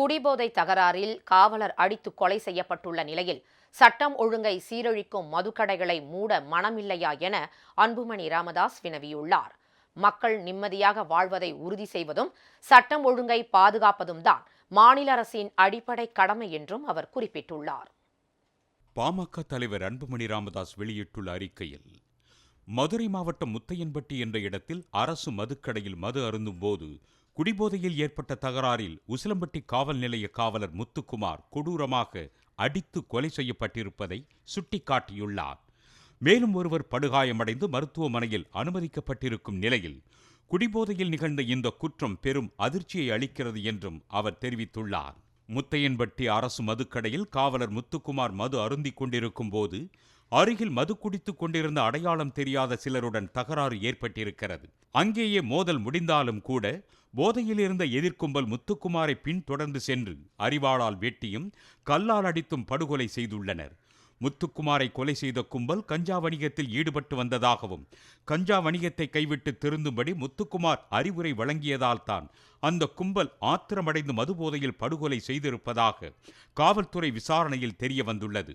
குடிபோதை தகராறில் காவலர் அடித்து கொலை செய்யப்பட்டுள்ள நிலையில் சட்டம் ஒழுங்கை சீரழிக்கும் மதுக்கடைகளை மூட மனமில்லையா என அன்புமணி ராமதாஸ் வினவியுள்ளார். மக்கள் நிம்மதியாக வாழ்வதை உறுதி செய்வதும் சட்டம் ஒழுங்கை பாதுகாப்பதும் தான் மாநில அரசின் அடிப்படை கடமை என்றும் அவர் குறிப்பிட்டுள்ளார். பாமக தலைவர் அன்புமணி ராமதாஸ் வெளியிட்டுள்ள அறிக்கையில் மதுரை மாவட்டம் முத்தையன்பட்டி என்ற இடத்தில் அரசு மதுக்கடையில் மது அருந்தும் போது குடிபோதையில் ஏற்பட்ட தகராறில் உசிலம்பட்டி காவல் நிலைய காவலர் முத்துக்குமார் கொடூரமாக அடித்து கொலை செய்யப்பட்டிருப்பதை சுட்டிக்காட்டியுள்ளார். மேலும் ஒருவர் படுகாயமடைந்து மருத்துவமனையில் அனுமதிக்கப்பட்டிருக்கும் நிலையில் குடிபோதையில் நிகழ்ந்த இந்த குற்றம் பெரும் அதிர்ச்சியை அளிக்கிறது என்றும் அவர் தெரிவித்துள்ளார். முத்தையன்பட்டி அரசு மதுக்கடையில் காவலர் முத்துக்குமார் மது அருந்திக் கொண்டிருக்கும் போது அருகில் மது குடித்துக் கொண்டிருந்த அடையாளம் தெரியாத சிலருடன் தகராறு ஏற்பட்டிருக்கிறது. அங்கேயே மோதல் முடிந்தாலும் கூட போதையில் இருந்த எதிர்க்கும்பல் முத்துக்குமாரை பின்தொடர்ந்து சென்று அறிவாளால் வெட்டியும் கல்லால் அடித்தும் படுகொலை செய்துள்ளனர். முத்துக்குமாரை கொலை செய்த கும்பல் கஞ்சா வணிகத்தில் ஈடுபட்டு வந்ததாகவும் கஞ்சா வணிகத்தை கைவிட்டு திருந்தும்படி முத்துக்குமார் அறிவுரை வழங்கியதால் தான் அந்த கும்பல் ஆத்திரமடைந்து மதுபோதையில் படுகொலை செய்திருப்பதாக காவல்துறை விசாரணையில் தெரிய வந்துள்ளது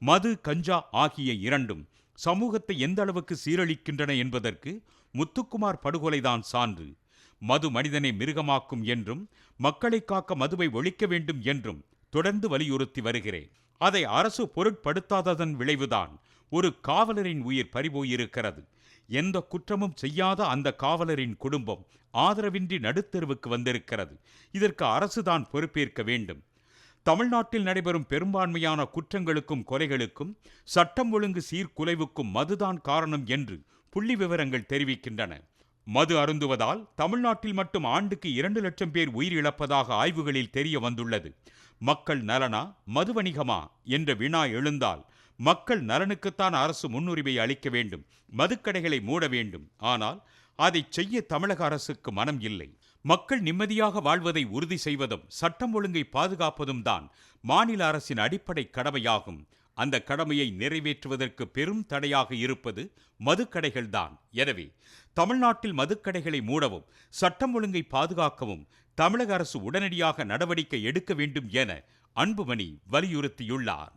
மது கஞ்சா ஆகிய இரண்டும் சமூகத்தை எந்த அளவுக்கு சீரழிக்கின்றன என்பதற்கு முத்துக்குமார் படுகொலைதான் சான்று. மது மனிதனை மிருகமாக்கும் என்றும் மக்களை காக்க மதுவை ஒழிக்க வேண்டும் என்றும் தொடர்ந்து வலியுறுத்தி வருகிறேன். அதை அரசு பொருட்படுத்தாததன் விளைவுதான் ஒரு காவலரின் உயிர் பறிபோயிருக்கிறது. எந்த குற்றமும் செய்யாத அந்த காவலரின் குடும்பம் ஆதரவின்றி நடுத்தெருவுக்கு வந்திருக்கிறது. இதற்கு அரசுதான் பொறுப்பேற்க வேண்டும். தமிழ்நாட்டில் நடைபெறும் பெரும்பான்மையான குற்றங்களுக்கும் கொலைகளுக்கும் சட்டம் ஒழுங்கு சீர்குலைவுக்கும் மதுதான் காரணம் என்று புள்ளி விவரங்கள் தெரிவிக்கின்றன. மது அருந்துவதால் தமிழ்நாட்டில் மட்டும் ஆண்டுக்கு இரண்டு லட்சம் பேர் உயிரிழப்பதாக ஆய்வுகளில் தெரிய வந்துள்ளது மக்கள் நலனா மது வணிகமா என்ற வினா எழுந்தால் மக்கள் நலனுக்குத்தான் அரசு முன்னுரிமை அளிக்க வேண்டும் மதுக்கடைகளை மூட வேண்டும். ஆனால் அதை செய்ய தமிழக அரசுக்கு மனம் இல்லை. மக்கள் நிம்மதியாக வாழ்வதை உறுதி செய்வதும் சட்டம் ஒழுங்கை பாதுகாப்பதும் தான் மாநில அரசின் அடிப்படை கடமையாகும். அந்த கடமையை நிறைவேற்றுவதற்கு பெரும் தடையாக இருப்பது மதுக்கடைகள்தான் எனவே தமிழ்நாட்டில் மதுக்கடைகளை மூடவும் சட்டம் ஒழுங்கை பாதுகாக்கவும் தமிழக அரசு உடனடியாக நடவடிக்கை எடுக்க வேண்டும் என அன்புமணி வலியுறுத்தியுள்ளார்.